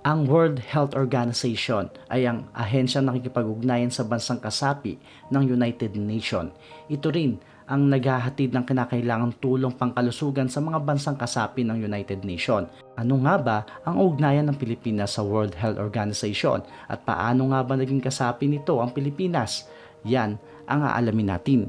Ang World Health Organization ay ang ahensya nakikipag-ugnayan sa bansang kasapi ng United Nations. Ito rin ang naghahatid ng kinakailangang tulong pangkalusugan sa mga bansang kasapi ng United Nations. Ano nga ba ang ugnayan ng Pilipinas sa World Health Organization at paano nga ba naging kasapi nito ang Pilipinas? Yan ang aalamin natin.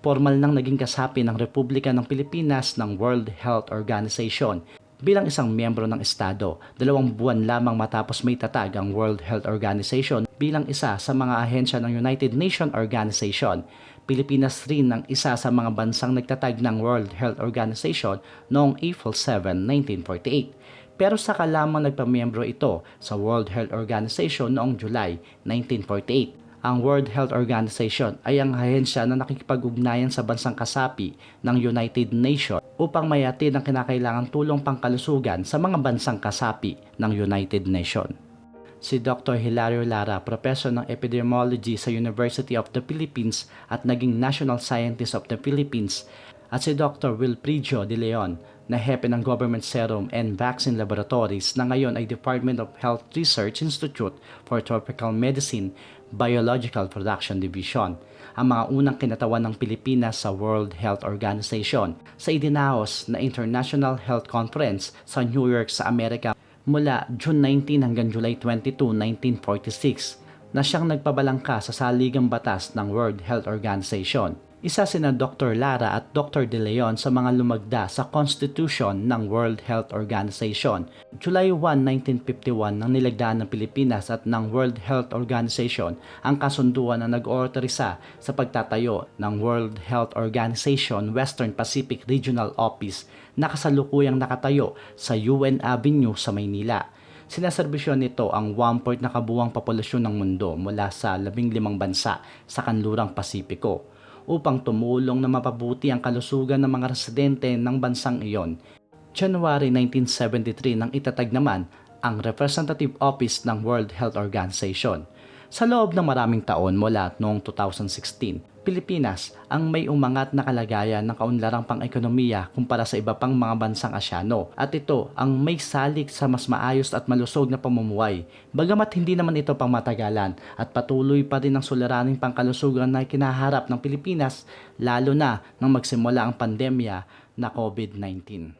formal nang naging kasapi ng Republika ng Pilipinas ng World Health Organization bilang isang miyembro ng Estado. Dalawang buwan lamang matapos may tatag ang World Health Organization bilang isa sa mga ahensya ng United Nations Organization. Pilipinas rin ang isa sa mga bansang nagtatag ng World Health Organization noong April 7, 1948. Pero saka lamang nagpamiyembro ito sa World Health Organization noong July 1948 ang World Health Organization ay ang ahensya na nakikipag-ugnayan sa bansang kasapi ng United Nations upang mayatid ang kinakailangang tulong pangkalusugan sa mga bansang kasapi ng United Nations. Si Dr. Hilario Lara, professor ng epidemiology sa University of the Philippines at naging National Scientist of the Philippines, at si Dr. Wilfridio De Leon, na hepe ng Government Serum and Vaccine Laboratories na ngayon ay Department of Health Research Institute for Tropical Medicine Biological Production Division, ang mga unang kinatawan ng Pilipinas sa World Health Organization sa idinahos na International Health Conference sa New York sa Amerika mula June 19 hanggang July 22, 1946 na siyang nagpabalangka sa saligang batas ng World Health Organization. Isa sina Dr. Lara at Dr. De Leon sa mga lumagda sa Constitution ng World Health Organization. July 1, 1951 nang nilagdaan ng Pilipinas at ng World Health Organization ang kasunduan na nag-autorisa sa pagtatayo ng World Health Organization Western Pacific Regional Office na kasalukuyang nakatayo sa UN Avenue sa Maynila sinaserbisyon nito ang 1 na kabuwang populasyon ng mundo mula sa 15 bansa sa kanlurang Pasipiko upang tumulong na mapabuti ang kalusugan ng mga residente ng bansang iyon. January 1973 nang itatag naman ang Representative Office ng World Health Organization. Sa loob ng maraming taon mula noong 2016, Pilipinas ang may umangat na kalagayan ng kaunlarang pang-ekonomiya kumpara sa iba pang mga bansang Asyano at ito ang may salik sa mas maayos at malusog na pamumuhay. Bagamat hindi naman ito pang matagalan at patuloy pa rin ang suliraning pangkalusugan na kinaharap ng Pilipinas lalo na nang magsimula ang pandemya na COVID-19.